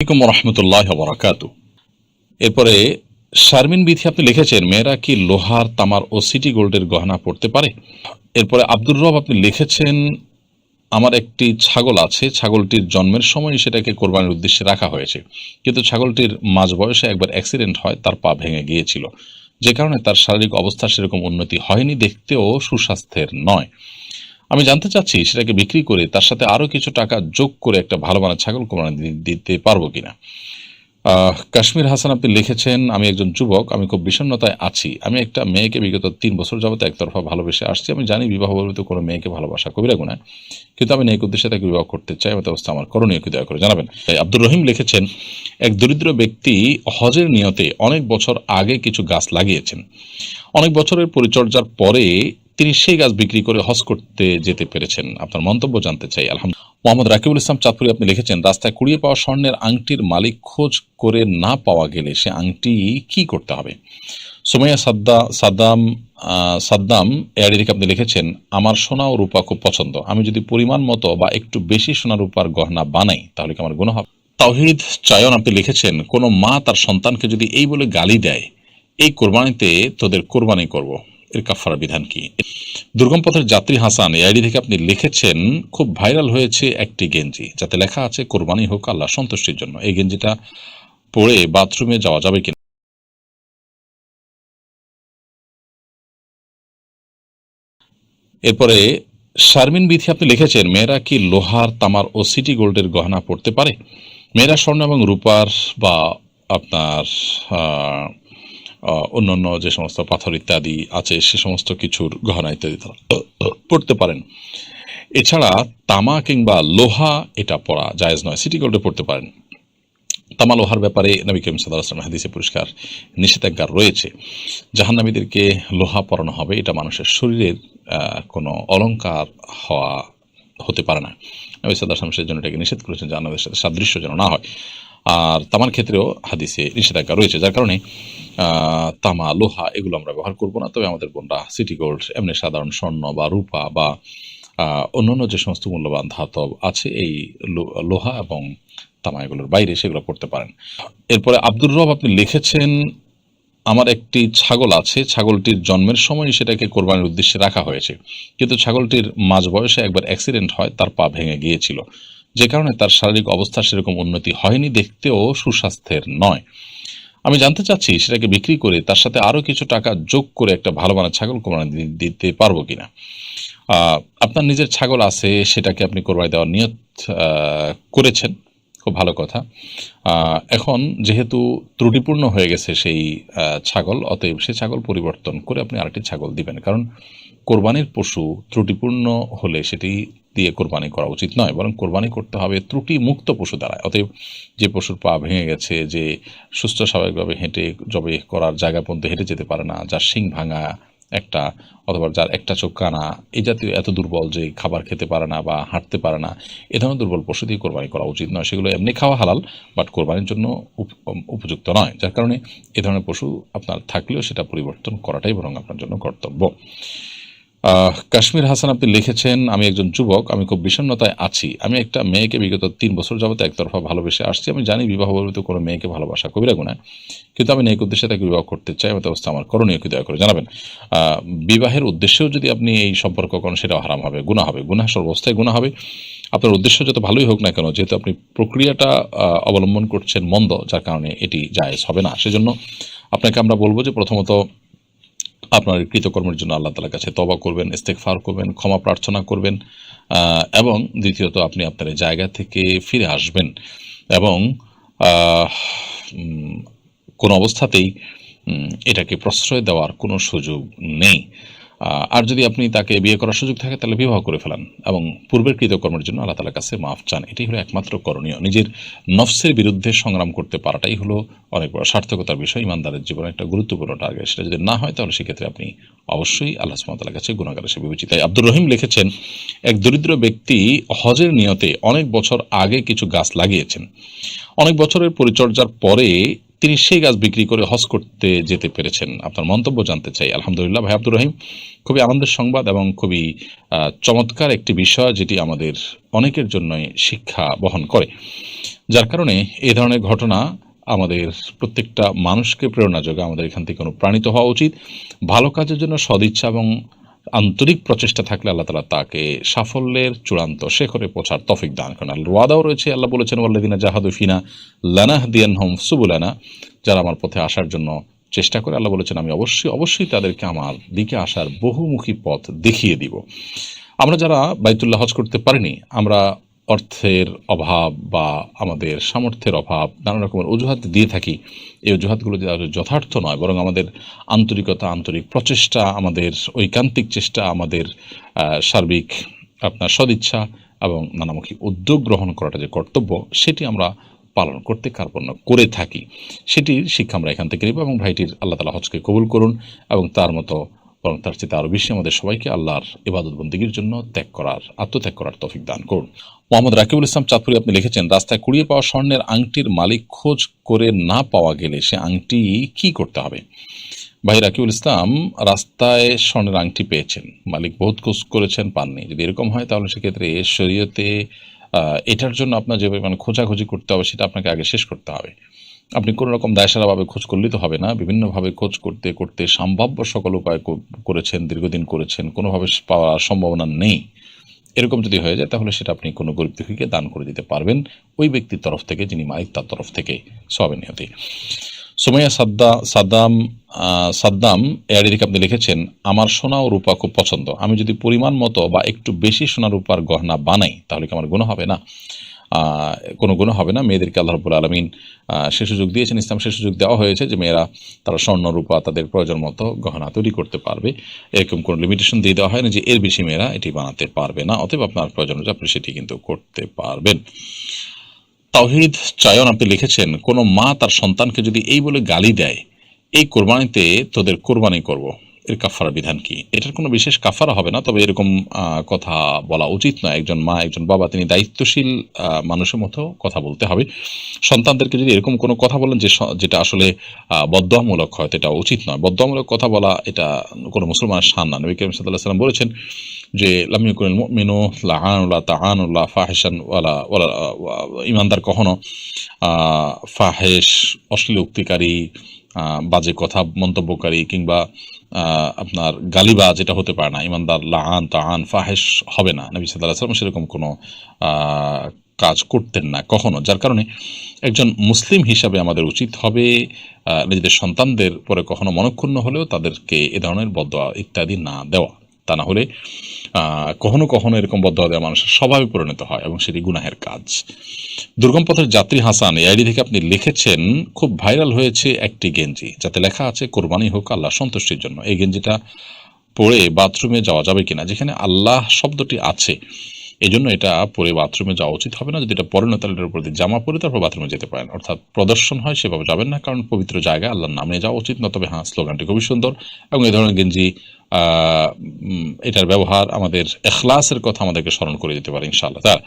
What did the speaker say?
আলাইকুম রহমতুল্লাহ বরাকাতু এরপরে শারমিন বিথি আপনি লিখেছেন, মেয়েরা কি লোহার, তামার ও সিটি গোল্ডের গহনা পড়তে পারে? এরপরে আব্দুর রব আপনি লিখেছেন, আমার একটি ছাগল আছে, ছাগলটির জন্মের সময় সেটাকে কোরবানির উদ্দেশ্যে রাখা হয়েছে। কিন্তু ছাগলটির মাঝ বয়সে একবার অ্যাক্সিডেন্ট হয়, তার পা ভেঙে গিয়েছিল। যে কারণে তার শারীরিক অবস্থা সেরকম উন্নতি হয়নি, দেখতেও সুস্বাস্থ্যের নয়। আমি জানতে চাচ্ছি, সেটাকে বিক্রি করে তার সাথে আরও কিছু টাকা যোগ করে একটা ভালো মানের ছাগল কোরবানি দিতে পারব কিনা? কাশ্মীর হাসান আপনি লিখেছেন, আমি একজন যুবক, আমি খুব বিষণ্ণতায় আছি। আমি একটা মেয়েকে বিগত তিন বছর যাবত একতরফা ভালোবেসে আসছি। আমি জানি বিবাহ বলতে কোনো মেয়েকে ভালোবাসা কবিরা গুণায় কিন্তু আমি নেক উদ্দেশ্যে তাকে বিবাহ করতে চাই এমত অবস্থা আমার করণীয় কি দয়া করে জানাবেন। আব্দুর রহিম লিখেছেন, এক দরিদ্র ব্যক্তি হজের নিয়তে অনেক বছর আগে কিছু গাছ লাগিয়েছেন। অনেক বছরের পরিচর্যার পরে তিনি সেই গাছ বিক্রি করে হজ করতে যেতে পেরেছেন। আপনার মন্তব্য জানতে চাই। আলহামদুলিল্লাহ। মোহাম্মদ রাকিবুল ইসলাম চাঁদপুরি আপনি লিখেছেন, রাস্তায় কুড়িয়ে পাওয়া স্বর্ণের আংটির মালিক খোঁজ করে না পাওয়া গেলে সে আংটি কি করতে হবে? সুমাইয়া সাদ্দা, সাদ্দাম সাদ্দাম থেকে আপনি লিখেছেন, আমার সোনা ও রূপা খুব পছন্দ। আমি যদি পরিমাণ মতো বা একটু বেশি সোনা রূপার গহনা বানাই, তাহলে কি আমার গুণ হবে? তাওহিদ চায়ন আপনি লিখেছেন, কোনো মা তার সন্তানকে যদি এই বলে গালি দেয়, এই কোরবানিতে তোদের কোরবানি করব। এর কাফার বিধান কি? দুর্গম পথের যাত্রী হাসান এআইডি থেকে আপনি লিখেছেন, খুব ভাইরাল হয়েছে একটি গেঞ্জি, যাতে লেখা আছে, কোরবানি হোক আল্লাহ সন্তুষ্টির জন্য। এই গেঞ্জিটা পরে বাথরুমে যাওয়া যাবে কিনা? এরপরে, শারমিন বিথি আপনি লিখেছেন, মেয়েরা কি লোহার, তামার ও সিটি গোল্ডের গহনা পড়তে পারে? মেয়েরা স্বর্ণ এবং রূপার বা আপনার অন্যান্য যে সমস্ত পাথর ইত্যাদি আছে, সে সমস্ত কিছুর গহনা ইত্যাদি পড়তে পারেন। এছাড়া তামা কিংবা লোহা, এটা পড়া জায়েজ নয়, সিটি গোল্ডে পড়তে পারেন। তামা লোহার ব্যাপারে নবী করিম সাদা আসলাম হাদিসে পুরস্কার নিষেধাজ্ঞা রয়েছে। জাহান্নামীদেরকে লোহা পরানো হবে, এটা মানুষের শরীরের কোনো অলঙ্কার হওয়া হতে পারে না। নবী সাদা সেই জন্য এটাকে নিষেধ করেছেন জাহান্নামের সাথে সাদৃশ্য যেন না হয়। আর তামার ক্ষেত্রেও হাদিসে নিষেধাজ্ঞা রয়েছে, যার কারণে তামা, লোহা এগুলো আমরা ব্যবহার করব না। তবে আমাদের বোনরা সিটি গোল্ড, এমনি সাধারণ স্বর্ণ বা রূপা বা অন্যান্য যে সমস্ত মূল্যবান ধাতব আছে, এই লোহা এবং তামা এগুলোর বাইরে সেগুলো পড়তে পারেন। এরপরে আব্দুর রব আপনি লিখেছেন, আমার একটি ছাগল আছে, ছাগলটির জন্মের সময় সেটাকে কোরবানির উদ্দেশ্যে রাখা হয়েছে। কিন্তু ছাগলটির মাঝ বয়সে একবার অ্যাক্সিডেন্ট হয়, তার পা ভেঙে গিয়েছিল। যে কারণে তার শারীরিক অবস্থা সেরকম উন্নতি হয়নি, দেখতেও সুস্বাস্থ্যের নয়। আমি জানতে চাচ্ছি, সেটাকে বিক্রি করে তার সাথে আরও কিছু টাকা যোগ করে একটা ভালো মানের ছাগল কোরবানি দিতে পারব কিনা? আপনার নিজের ছাগল আছে, সেটাকে আপনি কোরবানি দেওয়ার নিয়ত করেছেন, খুব ভালো কথা। এখন যেহেতু ত্রুটিপূর্ণ হয়ে গেছে সেই ছাগল, অতএব সেই ছাগল পরিবর্তন করে আপনি আরেকটি ছাগল দিবেন। কারণ কোরবানির পশু ত্রুটিপূর্ণ হলে সেটি দিয়ে কোরবানি করা উচিত নয়, বরং কোরবানি করতে হবে ত্রুটি মুক্ত পশু দ্বারা। অতএব যে পশুর পা ভেঙে গেছে, যে সুস্থ স্বাভাবিকভাবে হেঁটে জবে করার জায়গা পর্যন্ত হেঁটে যেতে পারে না, যার শিং ভাঙা একটা অথবা যার একটা চোখ কানা, এই জাতীয় এত দুর্বল যে খাবার খেতে পারে না বা হাঁটতে পারে না, এ ধরনের দুর্বল পশু দিয়ে কোরবানি করা উচিত নয়। সেগুলো এমনি খাওয়া হালাল, বাট কোরবানির জন্য উপযুক্ত নয়, যার কারণে এ ধরনের পশু আপনার থাকলেও সেটা পরিবর্তন করাটাই বরং আপনার জন্য কর্তব্য। কাশ্মীর হাসান আপনি লিখেছেন, আমি একজন যুবক, আমি খুব বিষণ্ণতায় আছি। আমি একটা মেয়েকে বিগত তিন বছর যাবত একতরফা ভালোবেসে আসছি। আমি জানি বিবাহ বলতে কোনো মেয়েকে ভালোবাসা কবিরা গুণায় কিন্তু আমি নেক উদ্দেশ্যে তাকে বিবাহ করতে চাই। এমত অবস্থা আমার করণীয়, কি দয়া করে জানাবেন? বিবাহের উদ্দেশ্যেও যদি আপনি এই সম্পর্ক করেন সেটা হারাম হবে গুণা হবে। গুণা সর্বস্থায় গুণা হবে। আপনার উদ্দেশ্য যত ভালোই হোক না কেন, যেহেতু আপনি প্রক্রিয়াটা অবলম্বন করছেন মন্দ, যার কারণে এটি জায়েজ হবে না। সেজন্য আপনাকে আমরা বলব যে প্রথমত আপনার কৃতকর্মের জন্য আল্লাহ তালার কাছে তবা করবেন ইস্তেকফার করবেন, ক্ষমা প্রার্থনা করবেন এবং দ্বিতীয়ত আপনি আপনার জায়গা থেকে ফিরে আসবেন এবং কোন অবস্থাতেই এটাকে প্রশ্রয় দেওয়ার কোনো সুযোগ নেই। আর যদি আপনি তাকে বিয়ে করার সুযোগ থাকে, তাহলে বিবাহ করে ফেলান এবং পূর্বের কৃতকর্মের জন্য আল্লাহ তালার কাছে মাফ চান। এটাই হলো একমাত্র করণীয়। নিজের নফসের বিরুদ্ধে সংগ্রাম করতে পারাটাই হলো অনেক বড় সার্থকতার বিষয়। ইমানদারের জীবনে একটা গুরুত্বপূর্ণ টার্গেট সেটা যদি না হয়, তাহলে সেক্ষেত্রে আপনি অবশ্যই আল্লাহ সুমতালার কাছে গুণাগার হিসেবে বিবেচিত। আব্দুর রহিম লিখেছেন, এক দরিদ্র ব্যক্তি হজের নিয়তে অনেক বছর আগে কিছু গাছ লাগিয়েছেন। অনেক বছরের পরিচর্যার পরে তিনি সেই গাছ বিক্রি করে হজ করতে যেতে পেরেছেন। আপনার মন্তব্য জানতে চাই। আলহামদুলিল্লাহ, ভাই আব্দুর রহিম, খুবই আনন্দের সংবাদ এবং খুবই চমৎকার একটি বিষয় যেটি আমাদের অনেকের জন্যই শিক্ষা বহন করে। যার কারণে এই ধরনের ঘটনা আমাদের প্রত্যেকটা মানুষকে প্রেরণা যোগায়, আমাদের এখান থেকে অনুপ্রাণিত হওয়া উচিত। ভালো কাজের জন্য সদিচ্ছা এবং আন্তরিক প্রচেষ্টা থাকলে আল্লাহ তালা তাকে সাফল্যের চূড়ান্ত শেখরে পৌঁছার তফিক দান করেন। আল্লাহ ওয়াদাও রয়েছে, আল্লাহ বলেছেন ওয়াল্লাদিনা জাহাদুফিনা লানাহ দিয়ান হোম সুবুলানা। যারা আমার পথে আসার জন্য চেষ্টা করে, আল্লাহ বলেছেন, আমি অবশ্যই অবশ্যই তাদেরকে আমার দিকে আসার বহুমুখী পথ দেখিয়ে দিব। আমরা যারা বাইতুল্লাহ হজ করতে পারিনি, আমরা অর্থের অভাব বা আমাদের সামর্থ্যের অভাব নানা রকমের অজুহাত দিয়ে থাকি। এই অজুহাতগুলো যথার্থ নয়, বরং আমাদের আন্তরিকতা, আন্তরিক প্রচেষ্টা, আমাদের ঐকান্তিক চেষ্টা, আমাদের সার্বিক আপনার সদিচ্ছা এবং নানামুখী উদ্যোগ গ্রহণ করাটা যে কর্তব্য, সেটি আমরা পালন করতে কার্পণ্য করে থাকি। সেটির শিক্ষা আমরা এখান থেকে নেব এবং ভাইটির আল্লাহ তালা হজকে কবুল করুন এবং তার মতো বরং তার চেয়ে আরও বেশি আমাদের সবাইকে আল্লাহর ইবাদত বন্দীগীর জন্য ত্যাগ করার, আত্মত্যাগ করার তৌফিক দান করুন। মোহাম্মদ রাকিবুল ইসলাম চাঁদপুরি আপনি লিখেছেন, রাস্তায় কুড়িয়ে পাওয়া স্বর্ণের আংটির মালিক খোঁজ করে না পাওয়া গেলে সে আংটি কি করতে হবে? ভাই রাকিবুল ইসলাম, রাস্তায় স্বর্ণের আংটি পেয়েছেন, মালিক বহুত খোঁজ করেছেন, পাননি। যদি এরকম হয় তাহলে সেক্ষেত্রে শরীয়তে এটার জন্য আপনার যে পরিমাণ খোঁজাখুঁজি করতে হবে সেটা আপনাকে আগে শেষ করতে হবে। আপনি কোনো রকম দায়সারাভাবে খোঁজ করলেই তো হবে না। বিভিন্নভাবে খোঁজ করতে করতে সম্ভাব্য সকল উপায় করেছেন, দীর্ঘদিন করেছেন, কোনোভাবে পাওয়ার সম্ভাবনা নেই। এরকম যদি হয়ে যায়, তাহলে সেটা আপনি কোনো গরিব দুঃখীকে দান করে দিতে পারবেন। ওই ব্যক্তির তরফ থেকে, যিনি মালিক তার তরফ থেকে সবে নিয়তি। সুমাইয়া সাদ্দা, সাদ্দাম সাদ্দাম এআডি থেকে আপনি লিখেছেন, আমার সোনা ও রূপা খুব পছন্দ। আমি যদি পরিমাণ মতো বা একটু বেশি সোনা রূপার গহনা বানাই, তাহলে কি আমার গুণ হবে না? কোনো গুণ হবে না। মেয়েদেরকে আল্লাহ রবুল আলমিন সে সুযোগ দিয়েছেন। ইসলাম সে সুযোগ দেওয়া হয়েছে যে মেয়েরা তারা স্বর্ণ রূপা তাদের প্রয়োজন মতো গহনা তৈরি করতে পারবে। এরকম কোনো লিমিটেশন দিয়ে দেওয়া হয় না যে এর বেশি মেয়েরা এটি বানাতে পারবে না। অতএব আপনার প্রয়োজন হচ্ছে আপনি সেটি কিন্তু করতে পারবেন। তাওহিদ চায়ন আপনি লিখেছেন, কোনো মা তার সন্তানকে যদি এই বলে গালি দেয়, এই কোরবানিতে তোদের কোরবানি করব। এর কাফারা বিধান কি? এটার কোনো বিশেষ কাফারা হবে না তবে এরকম কথা বলা উচিত নয়। একজন মা একজন বাবা তিনি দায়িত্বশীল মানুষের মতো কথা বলতে হবে। সন্তানদেরকে যদি এরকম কোনো কথা বলেন যে যেটা আসলে আহ, বদদোয়ামূলক হয় এটা উচিত নয়। বদদোয়ামূলক কথা বলা এটা কোনো মুসলমানের শান না। নবী করিম সাল্লাহ সাল্লাম বলেছেন যে লামিয়াকুল মিনু লাহানুল্লাহ তাহানুল্লাহ ফাহেসান ওয়ালা ওয়ালা ইমানদার কখনো ফাহেস অশ্লীল উক্তিকারী বাজে কথা, মন্তব্যকারী কিংবা আপনার গালিবা যেটা হতে পারে না, ইমানদার লাহান তাহান ফাহেস হবে না। নবী সাল্লাহ সাল্লাম সেরকম কোনো কাজ করতেন না কখনো। যার কারণে একজন মুসলিম হিসাবে আমাদের উচিত হবে নিজেদের সন্তানদের পরে কখনো মনক্ষুণ্ণ হলেও তাদেরকে এ ধরনের বদয়া ইত্যাদি না দেওয়া। তা না হলে কখনো কখনো এরকম বদ্ধতা দেওয়া মানুষের স্বভাবে পরিণত হয় এবং সেটি গুনাহের কাজ। দুর্গম পথের যাত্রী হাসান এই আইডি থেকে আপনি লিখেছেন, খুব ভাইরাল হয়েছে একটি গেঞ্জি, যাতে লেখা আছে, কোরবানি হোক আল্লাহ সন্তুষ্টির জন্য। এই গেঞ্জিটা পড়ে বাথরুমে যাওয়া যাবে কিনা, যেখানে আল্লাহ শব্দটি আছে এই জন্য এটা পরে বাথরুমে যাওয়া উচিত হবে না। যদি এটা পরে না, তাহলে এটার উপর জামা পরে তারপর বাথরুমে যেতে পারেন। অর্থাৎ প্রদর্শন হয়, সেভাবে যাবেন না, কারণ পবিত্র জায়গায় আল্লাহর নামে যাওয়া উচিত। না তবে হ্যাঁ স্লোগানটি খুবই সুন্দর। এবং এই ধরনের গেঞ্জি এটার ব্যবহার আমাদের এখলাসের কথা আমাদেরকে স্মরণ করে দিতে পারে, ইনশাআল্লাহ। তার